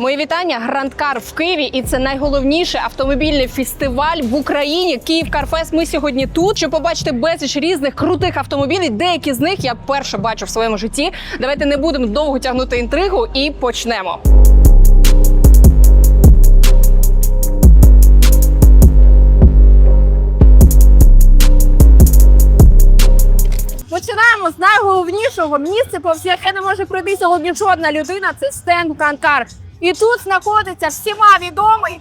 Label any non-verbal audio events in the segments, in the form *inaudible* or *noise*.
Мої вітання. Гранд Кар в Києві, і це найголовніший автомобільний фестиваль в Україні. Київ Карфест. Ми сьогодні тут, щоб побачити безліч різних крутих автомобілів. Деякі з них я перше бачу в своєму житті. Давайте не будемо довго тягнути інтригу і почнемо. Починаємо з найголовнішого місця, повз не може сьогодні жодна людина. Це стенд Гранкар. І тут знаходиться всіма відомий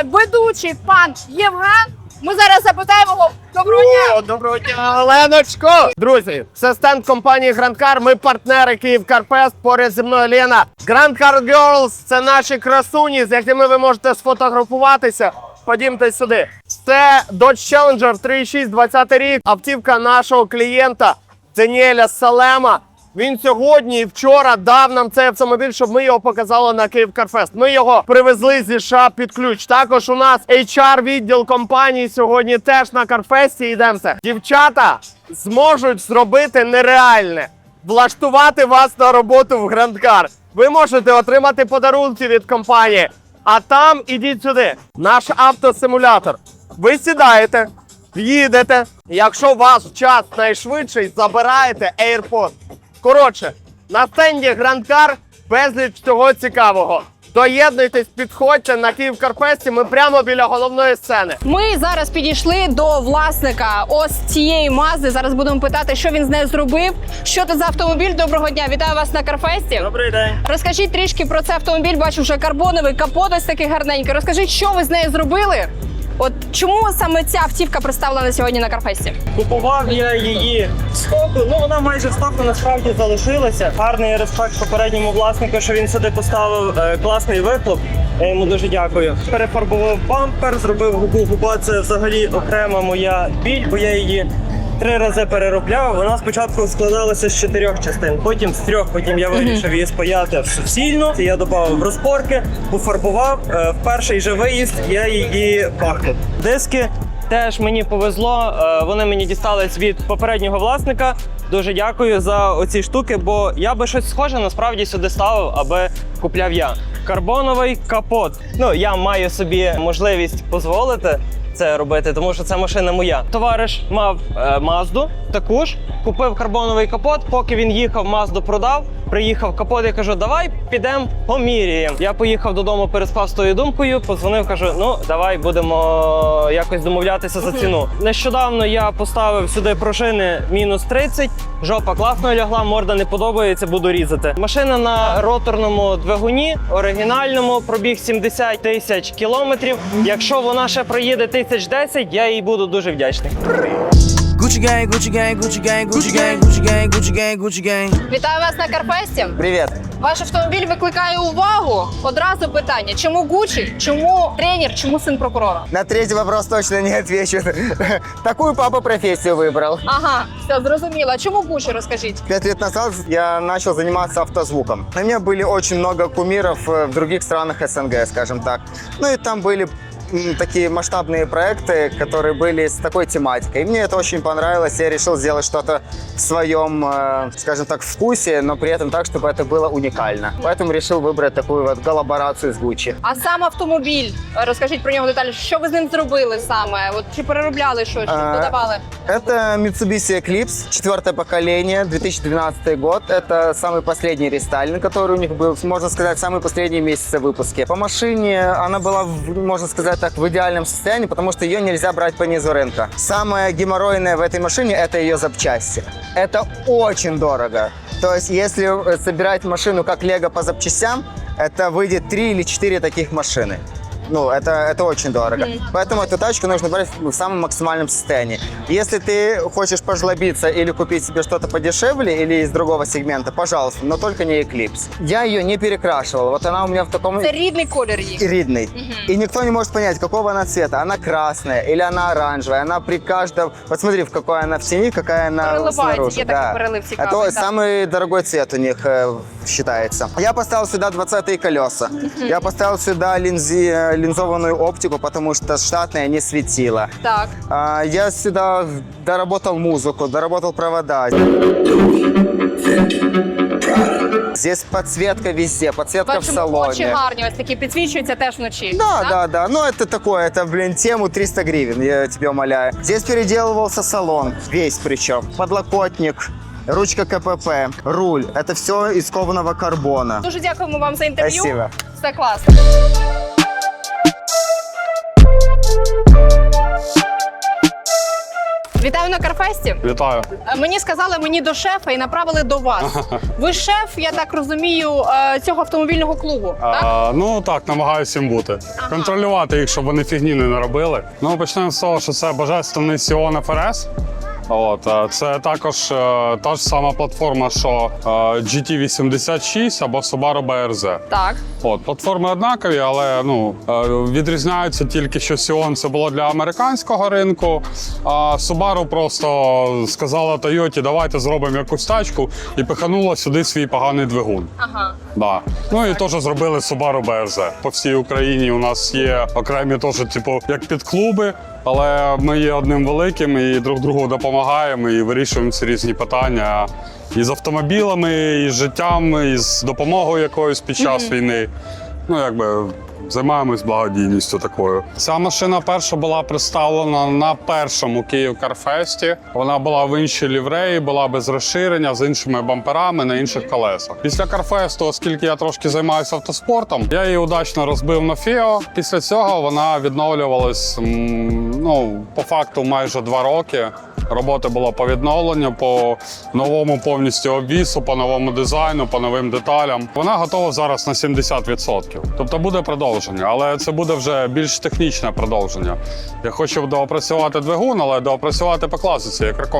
е, ведучий пан Євген. Ми зараз запитаємо його доброго дня. О, доброго дня, Оленочко! Друзі, це стенд компанії Grand Car. Ми партнери Київ Карфест. Поряд зі мною Лена. Grand Car Girls – це наші красуні, з якими ви можете сфотографуватися. Ходімте сюди. Це Dodge Challenger 3.6 20 рік. Автівка нашого клієнта Даніеля Салема. Він сьогодні і вчора дав нам цей автомобіль, щоб ми його показали на Київ Карфест. Ми його привезли зі США під ключ. Також у нас HR відділ компанії сьогодні теж на Карфесті. Йдемте. Дівчата зможуть зробити нереальне влаштувати вас на роботу в Грандкар. Ви можете отримати подарунки від компанії. А там ідіть сюди. Наш автосимулятор. Ви сідаєте, їдете. Якщо у вас час найшвидший, забираєте AirPod. Коротше, на стенді Грандкар безліч всього цікавого. Доєднуйтесь, підходьте на Київ Карфесті. Ми прямо біля головної сцени. Ми зараз підійшли до власника ось цієї мазди. Зараз будемо питати, що він з нею зробив. Що це за автомобіль? Доброго дня! Вітаю вас на Карфесті. Добрий день. Розкажіть трішки про цей автомобіль. Бачу, вже карбоновий капот ось такий гарненький. Розкажіть, що ви з нею зробили? От чому саме ця автівка представлена сьогодні на Карфесті? Купував я її в. Ну вона майже в насправді залишилася. Гарний респект попередньому власнику, що він сюди поставив е, класний вихлоп. Я йому дуже дякую. Перефарбував бампер, зробив губу. Губа це взагалі окрема моя біль, бо я її. Три рази переробляв. Вона спочатку складалася з чотирьох частин, потім з трьох. Потім я вирішив її спаяти в суцільну. Я додав розпорки, пофарбував. Е, В перший же виїзд я її пахнув. Диски теж мені повезло. е, Вони мені дістались від попереднього власника. Дуже дякую за оці штуки, бо я би щось схоже насправді сюди ставив, аби купляв я. Карбоновий капот. Ну я маю собі можливість дозволити це робити, тому що це машина моя. Товариш мав е, Мазду, таку ж купив карбоновий капот. Поки він їхав, Мазду продав. Приїхав капот, я кажу, давай підемо поміряємо. Я поїхав додому, переспав з тою думкою, подзвонив, кажу, ну давай будемо якось домовлятися за ціну. Нещодавно я поставив сюди пружини мінус 30, жопа класно лягла, морда не подобається, буду різати. Машина на роторному двигуні, оригінальному, пробіг 70 тисяч кілометрів. Якщо вона ще проїде тисяч 10, я їй буду дуже вдячний. Gucci gang, Gucci gang, Gucci gang, Gucci gang, Gucci gang, Gucci gang, Gucci gang. Вітаю вас на Карфесті. Привіт. Ваш автомобіль викликає увагу. Одразу питання: чому Гучі? Чому тренер? Чому син прокурора? На третий вопрос точно не отвечу. *laughs* Такую папа профессию выбрал. Ага, все зрозуміло. А Чому Гучі? Розкажіть. Пять лет назад я начал заниматься автозвуком. У меня были очень много кумиров э, в других странах СНГ, скажем так. Ну и там были м, такие масштабные проекты, которые были с такой тематикой. И мне это очень понравилось. Я решил сделать что-то в своем, э, скажем так, вкусе, но при этом так, чтобы это было уникально. Поэтому решил выбрать такую вот коллаборацию с Gucci. А сам автомобіль, е, розкажіть про нього детальніше. Що ви з ним зробили саме? От чи переробляли щось, чи А, додавали? Это Mitsubishi Eclipse, четвертое поколение, 2012 год. Это самый последний рестайлинг, который у них был, можно сказать, самые последние месяцы выпуска. По машине она была, в- можно сказать так, в идеальном состоянии, потому что ее нельзя брать по низу рынка. Самое геморройное в этой машине – это ее запчасти. Это очень дорого. То есть, если э, собирать машину как лего по запчастям, это выйдет 3 или 4 таких машины. Ну, это, это очень дорого. Поэтому эту тачку нужно брать в самом максимальном состоянии. Если ты хочешь пожлобиться или купить себе что-то подешевле или из другого сегмента, пожалуйста, но только не Eclipse. Я ее не перекрашивал. Вот она у меня в таком Це рідний колір її. ридный. И никто не может понять, какого она цвета. Она красная или она оранжевая. Она при каждом... Вот смотри, в какой она в тени, какая она Переливается, снаружи. є такий перелив цікавий, Это да. самый дорогой цвет у них э, считается. Я поставил сюда 20 колеса. Я поставил сюда линзи, э, линзованную оптику, потому что штатная не светила. Так. А, Я сюда доработал музыку, доработал провода. Здесь подсветка везде, подсветка в Бачимо, очі салоне. гарні, ось такі підсвічуються теж вночі. Да, так? да, да. Ну, это такое, это, блин, тему 300 гривен, я тебе умоляю. Здесь переделывался салон, весь причем. Подлокотник, ручка КПП, руль. Это все из кованого карбона. Дуже дякуємо вам за інтерв'ю. Спасибо. Все класно. Вітаю на Карфесті. Вітаю. Е, Мені сказали мені до шефа і направили до вас. *laughs* Ви шеф, я так розумію, е, цього автомобільного клубу. Так? А, ну так, намагаюся їм бути. Контролювати їх, щоб вони фігні не наробили. Ну, почнемо з того, що це божественний Сіон FRS. От, е, це також е, та ж сама платформа, що е, GT86 або Subaru BRZ. Так. От, платформи однакові, але ну, відрізняються тільки, що Sion це було для американського ринку, а Subaru просто сказала Toyota, давайте зробимо якусь тачку і пиханула сюди свій поганий двигун. Ага. Да. Ну і теж зробили Subaru BRZ. По всій Україні у нас є окремі теж, типу, як підклуби, але ми є одним великим і друг другу допомагаємо і вирішуємо ці різні питання і з автомобілями, і з життям, і з допомогою якоюсь під час війни. Ну, якби. Займаємось благодійністю такою. Ця машина перша була представлена на першому Київ Карфесті. Вона була в іншій лівреї, була без розширення, з іншими бамперами на інших колесах. Після Карфесту, оскільки я трошки займаюся автоспортом, я її удачно розбив на Фіо. Після цього вона відновлювалась ну, по факту майже два роки. Роботи було по відновленню, по новому повністю обвісу, по новому дизайну, по новим деталям. Вона готова зараз на 70%. Тобто буде продовження, але це буде вже більш технічне продовження. Я хочу доопрацювати двигун, але доопрацювати по класиці, як,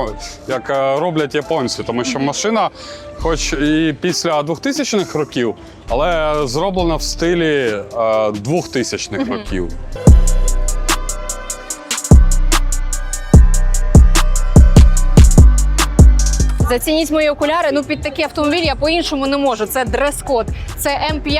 як е, роблять японці, тому що машина, хоч і після 2000-х років, але зроблена в стилі е, 2000-х років. Зацініть мої окуляри. Ну під такі автомобілі я по-іншому не можу. Це дрес-код. Це М5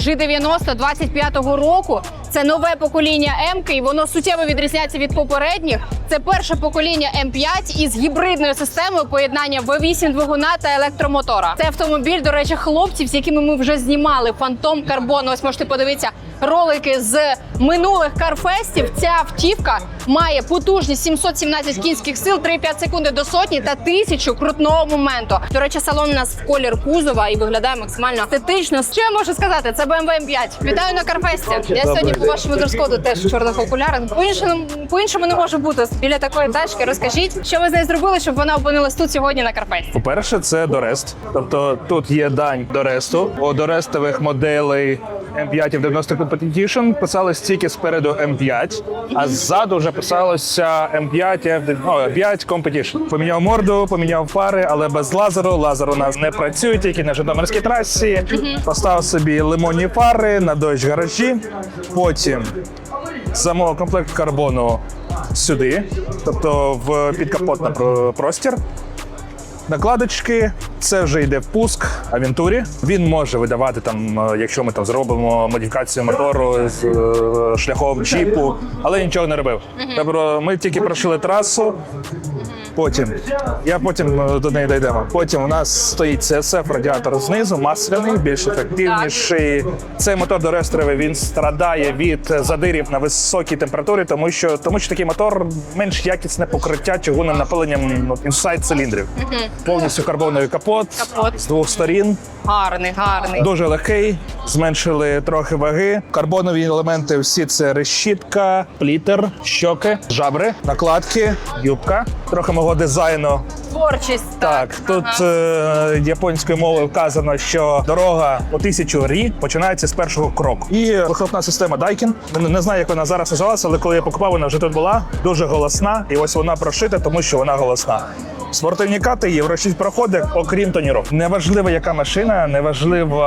G90 25-го року. Це нове покоління М, і воно суттєво відрізняється від попередніх. Це перше покоління М5 із гібридною системою поєднання V8 двигуна та електромотора. Це автомобіль, до речі, хлопців, з якими ми вже знімали фантом карбон. Ось можете подивитися ролики з минулих карфестів. Ця автівка має потужність 717 кінських сил, 3,5 секунди до сотні та тисячу крутного моменту. До речі, салон у нас в колір кузова і виглядає максимально естетично. Що я можу сказати? Це BMW M5. Вітаю на карфесті. Я сьогодні по вашому дрес-коду теж в чорних окулярах. По іншому по іншому не може бути біля такої тачки. Розкажіть, що ви з нею зробили, щоб вона опинилась тут сьогодні на карфесті. По-перше, це Дорест. Тобто тут є дань Доресту. У Дорестових моделей М5 і 90 Competition писалось тільки спереду М5, а ззаду вже писалося М5 F- ну, F5 Competition. Поміняв морду, поміняв фари, але без лазеру. Лазер у нас не працює, тільки на Житомирській трасі. Поставив собі лимонні фари на дощ гаражі. Потім замовив комплект карбону сюди, тобто в підкапотний простір. Накладочки, це вже йде впуск Авентурі. Він може видавати там, е, якщо ми там зробимо модифікацію мотору з е, шляхом чіпу, але нічого не робив. Тобто ми тільки прошили трасу. Потім я потім е, до неї дійдемо. Потім у нас стоїть CSF радіатор знизу, масляний, більш ефективніший. Цей мотор до рестровий він страдає від задирів на високій температурі, тому що тому що такий мотор менш якісне покриття чугунним напиленням ну, інсайд циліндрів. Повністю карбоновий капот, Капот. з двох сторін. Гарний, гарний. Дуже легкий, зменшили трохи ваги. Карбонові елементи всі це решітка, плітер, щоки, жабри, накладки, юбка. Трохи мого дизайну. Творчість. Так, тут е, японською мовою вказано, що дорога у тисячу рі починається з першого кроку. І вихлопна система Daikin. Не знаю, як вона зараз називалася, але коли я покупав, вона вже тут була. Дуже голосна, і ось вона прошита, тому що вона голосна. Спортивні кати євро 6 проходить, окрім тоніровки. Неважливо, яка машина, неважливо,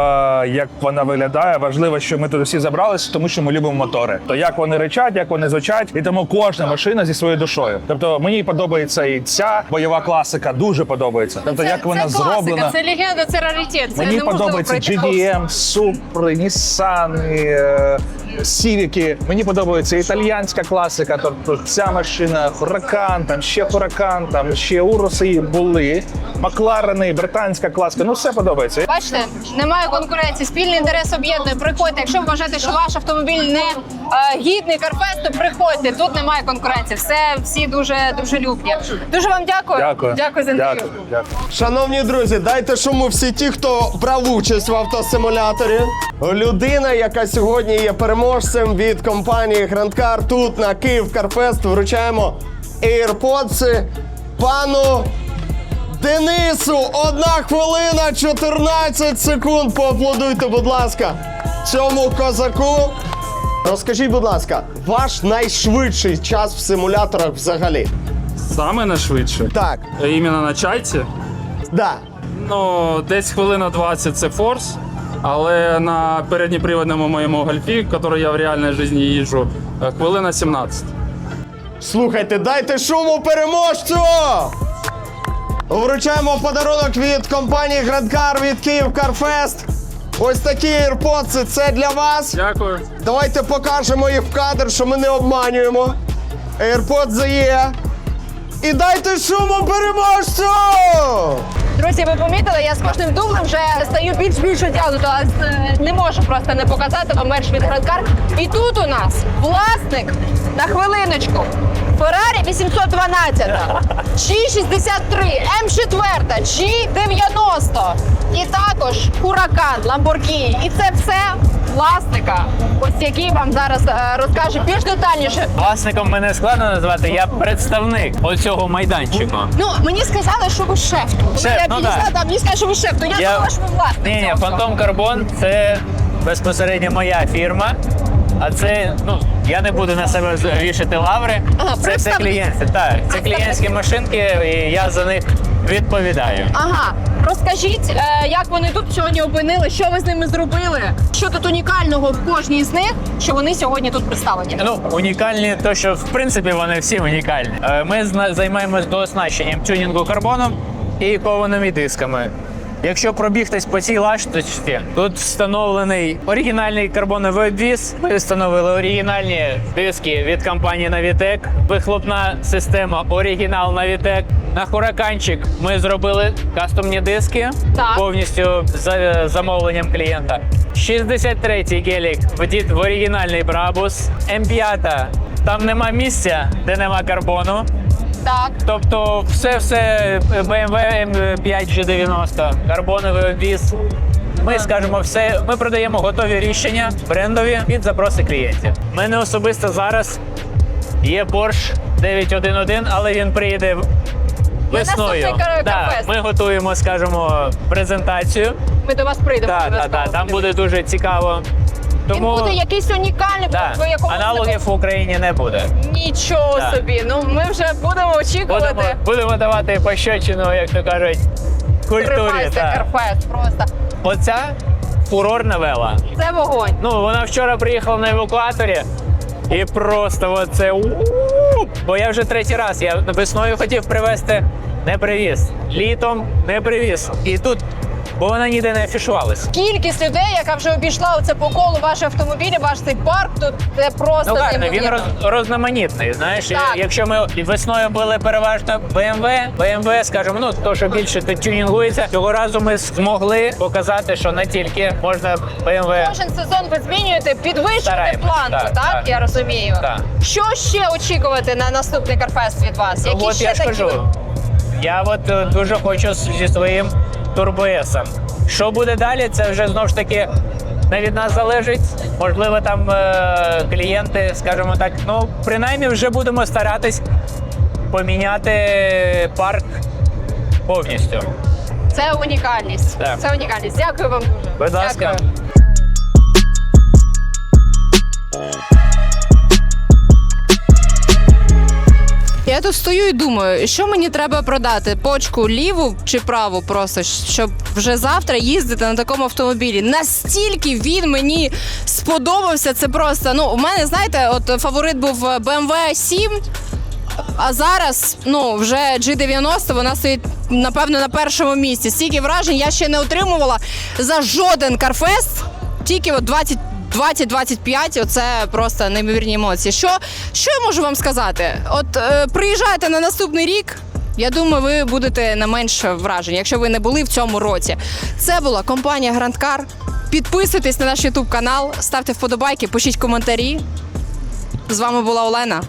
як вона виглядає. Важливо, що ми тут всі забралися, тому що ми любимо мотори. То як вони речать, як вони звучать, і тому кожна машина зі своєю душою. Тобто мені подобається і ця бойова класика, дуже подобається. Тобто, як вона це класика, зроблена. Це легенда, це раритет. Це Мені неможливо подобається. GDM, Supra, Nissan, е, Civic. Мені подобається італіянська класика. Тобто ця машина, Huracan, там ще Huracan, там ще Urus Лотоси були, Макларени, британська класка. Ну все подобається. Бачите, немає конкуренції, спільний інтерес об'єднує. Приходьте. Якщо ви вважаєте, що ваш автомобіль не е, гідний Карфест, то приходьте. Тут немає конкуренції. Все всі дуже дуже люблять. Дуже вам дякую. Дякую. Дякую за інтерв'ю. Дякую. Дякую. Шановні друзі, дайте шуму всі ті, хто брав участь в автосимуляторі. Людина, яка сьогодні є переможцем від компанії Grand Car тут на Київ Карфест, вручаємо AirPods пану Денису. Одна хвилина 14 секунд. Поаплодуйте, будь ласка, цьому козаку. Розкажіть, будь ласка, ваш найшвидший час в симуляторах взагалі? Саме найшвидше. Так, Іменно на чайці. да. Ну, десь хвилина 20 це форс. Але на передньоприводному моєму гольфі, який я в реальній житті їжджу, е, хвилина 17. Слухайте, дайте шуму переможцю! Вручаємо подарунок від компанії Грандкар від Київ Карфест. Ось такі AirPods, це для вас. Дякую. Давайте покажемо їх в кадр, що ми не обманюємо. AirPods є. І дайте шуму переможцю! Друзі, ви помітили, я з кожним дублем вже стаю більш більш одягнута. Е, Не можу просто не показати вам мерч від Грандкар. І тут у нас власник на хвилиночку. Феррарі 812, G63, М4, G90 і також Huracan, Lamborghini. І це все власника, ось який вам зараз е, розкаже більш детальніше. Власником мене складно назвати, я представник оцього майданчику. Ну мені сказали, що ви шеф. Шеф, я ну підійшла, да. там мені сказали, що ви шеф. То я, Я- думала, що ви власник. Ні, ні, цього. Фантом Карбон це безпосередньо моя фірма. А це, ну, я не буду на себе вішати лаври. Ага, це все клієнти. Так, це клієнтські машинки, і я за них відповідаю. Ага, розкажіть, е, як вони тут сьогодні опинили, що ви з ними зробили? Що тут унікального в кожній з них, що вони сьогодні тут представлені? Ну, унікальні, то що в принципі вони всі унікальні. Е, Ми зна- займаємось дооснащенням тюнінгу карбоном і кованими дисками. Якщо пробігтись по цій лашточці, тут встановлений оригінальний карбоновий обвіз. Ми встановили оригінальні диски від компанії Navitec, вихлопна система оригінал Navitec. На хураканчик ми зробили кастомні диски Так. повністю за замовленням клієнта. 63-й гелік в, ді- в оригінальний Брабус. М5 там нема місця, де нема карбону. Так, Тобто все все BMW M5 G90, карбоновий обвіз. Ми скажемо все. Ми продаємо готові рішення брендові під запроси клієнтів. У мене особисто зараз є Porsche 911, але він приїде весною. Да, ми готуємо, скажімо, презентацію. ми до вас прийдемо. Так, обов'язково. так. Там буде дуже цікаво. Він Тому буде якийсь унікальний, да, по якому аналогів в Україні не буде. Нічого Да. собі. Ну ми вже будемо очікувати. Будемо, будемо давати пощечину, як то кажуть, культурі. Тримайся, так. Просто. Оця фурорна вела. Це вогонь. Ну, вона вчора приїхала на евакуаторі. І просто оце. Бо я вже третій раз. Я весною хотів привезти, не привіз. Літом не привіз. І тут, бо вона ніде не афішувалась. Кількість людей, яка вже обійшла оце по колу ваші автомобілі, ваш цей парк, тут це просто Ну гарно, він неймовірно. роз, розноманітний. Знаєш, Так. якщо ми весною були переважно BMW, BMW, скажімо, ну то що більше тут тюнінгується. Цього разу ми змогли показати, що не тільки можна BMW. Кожен сезон ви змінюєте, підвищуєте Стараємось, планку, так, так, так. Я розумію. Так. Що ще очікувати на наступний Карфест від вас? Ну, Які от ще я ж такі? кажу, я от е, дуже хочу з- зі своїм турбоесом. Що буде далі, це вже знову ж таки не від нас залежить. Можливо, там е, клієнти, скажімо так, ну принаймні вже будемо старатись поміняти парк повністю. Це унікальність. Так. Це унікальність. Дякую вам дуже. Будь ласка. Дякую. Я тут стою і думаю, що мені треба продати почку ліву чи праву, просто щоб вже завтра їздити на такому автомобілі. Настільки він мені сподобався. Це просто ну у мене знаєте, от фаворит був BMW 7, а зараз ну вже G90, вона стоїть напевно на першому місці. Стільки вражень я ще не отримувала за жоден карфест. Тільки от 20 20-25 оце просто неймовірні емоції. Що, що я можу вам сказати? От е, приїжджайте на наступний рік. Я думаю, ви будете не менше вражені, якщо ви не були в цьому році. Це була компанія Грандкар. Підписуйтесь на наш ютуб канал, ставте вподобайки, пишіть коментарі. З вами була Олена.